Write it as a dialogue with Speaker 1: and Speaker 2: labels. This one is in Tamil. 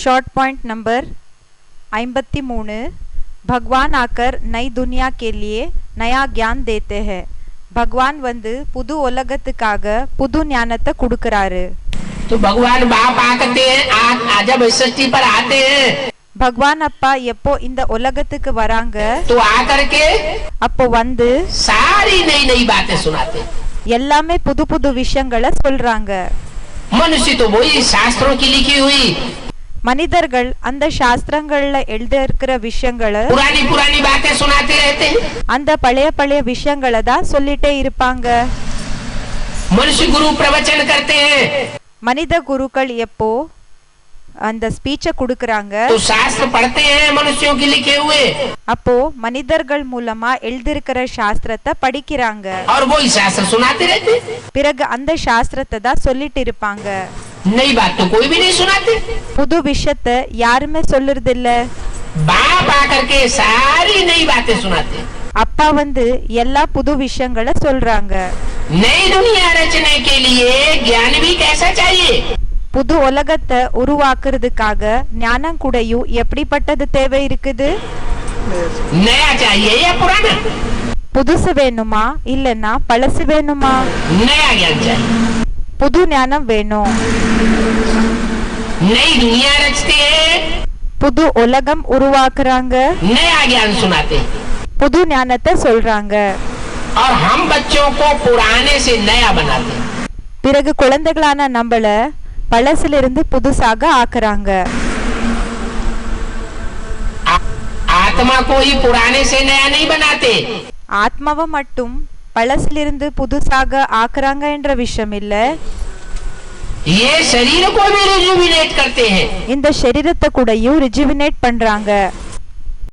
Speaker 1: शॉर्ट पॉइंट नंबर ஐம்பத்தி மூணு भगवान आकर नई दुनिया के लिए नया ज्ञान देते हैं பகவான் வந்து புது உலகத்துக்காக புது ஞானத்தை கொடுக்கறாரு
Speaker 2: तो भगवान बाप आकते हैं आ- आ जब इस सृष्टि पर आते हैं
Speaker 1: பகவான் அப்பா எப்போ இந்த உலகத்துக்கு வராங்க
Speaker 2: तो आकर के
Speaker 1: அப்போ வந்து
Speaker 2: सारी नई नई बातें सुनाते हैं।
Speaker 1: எல்லாமே புது புது விஷயங்களை சொல்றாங்க
Speaker 2: मनुष्य तो वही शास्त्रों की लिखी हुई
Speaker 1: மனிதர்கள் அந்த சாஸ்திரங்கள்ல எழுத இருக்கிற விஷயங்களை அந்த பழைய பழைய விஷயங்களை தான் சொல்லிட்டே இருப்பாங்க. மனித குருக்கள் எப்போ அந்த ஸ்பீச்ச குடுக்கறாங்க? அப்போ மனிதர்கள் மூலமா எழுதிருக்கிற சாஸ்திரத்தை படிக்கிறாங்க. பிறகு அந்த சாஸ்திரத்தை தான் சொல்லிட்டு இருப்பாங்க.
Speaker 2: नई बात तो कोई भी नहीं सुनाते
Speaker 1: புது விஷயத்த யாருமே சொல்லுறது இல்ல
Speaker 2: बाप आकर के सारी नई बातें सुनाते हैं।
Speaker 1: அப்பா வந்து எல்லா புது விஷயங்களை சொல்றாங்க
Speaker 2: नई दुनिया रचने के लिए ज्ञान भी कैसा चाहिए
Speaker 1: புது உலகத்தை உருவாக்குறதுக்காக ஞானம் கூடயும் எப்படிப்பட்டது தேவை இருக்குது
Speaker 2: नया चाहिए या पुराना
Speaker 1: புதுசு வேணுமா இல்லைன்னா பழசு வேணுமா
Speaker 2: नया ज्ञान चाहिए
Speaker 1: புது ஞானம் வேணும் புது உலகம் உருவாக்குறாங்க. புது ஞானத்தை சொல்றாங்க. பிறகு குழந்தைகளான நம்மள பழசுல இருந்து புதுசாக ஆக்குறாங்க. ஆத்மாவை மட்டும் பழசிலிருந்து புதுசாக ஆக்குறாங்க என்ற விஷயம் இல்லை இந்த சரீரத்தை கூடயும் ரிஜுவினேட் பண்றாங்க.